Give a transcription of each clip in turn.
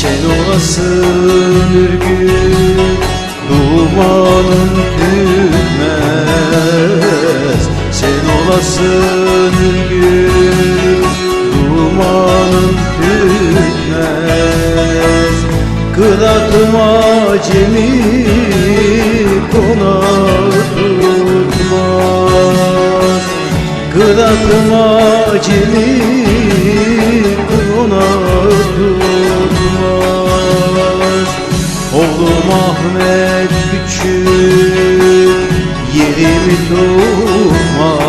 Şen olasın ürgün Dumanın tütmez Sen olasın ürgün Dumanın tütmez Kıratıma cemi konar tutmaz Kıratıma cemi tutmaz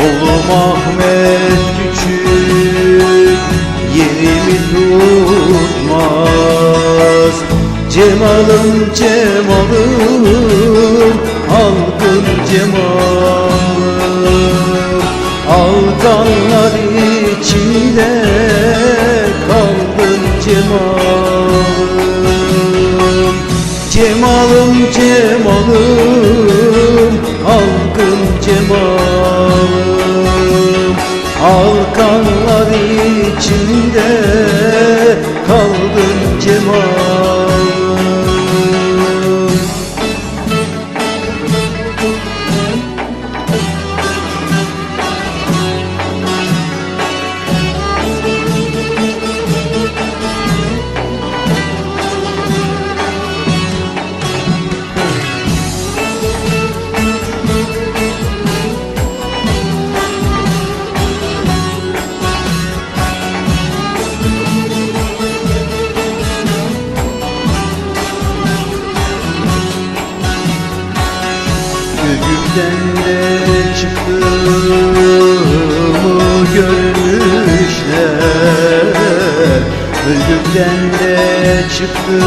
Oğlum Ahmet küçük yerimi tutmaz? Cemalım cemalım halkın cemalım Alkanlar içinde kaldım cemalım Cemalım halkın cemalım Alkanlar içinde kaldım cemalım Göğümden de çıktığımı görmüşler. Ölümden de çıktığımı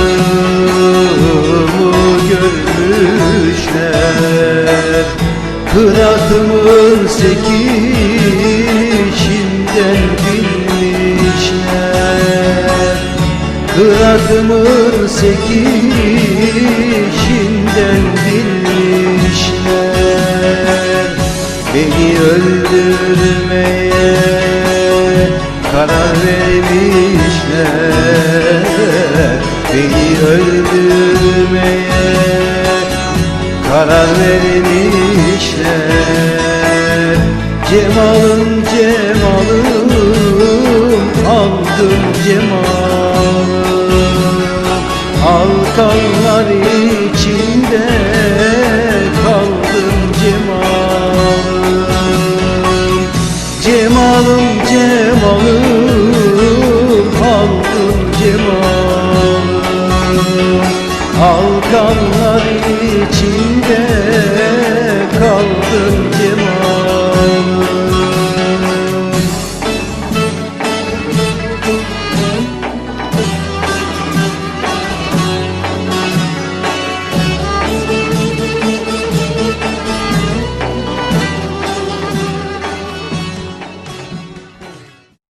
görmüşler. Kıratımın sekişinden bilmişler Kıratımın sekişinden öldürmeye karar vermişler. Beni öldürmeye karar vermişler. Cemalım cemalım aldım cemalım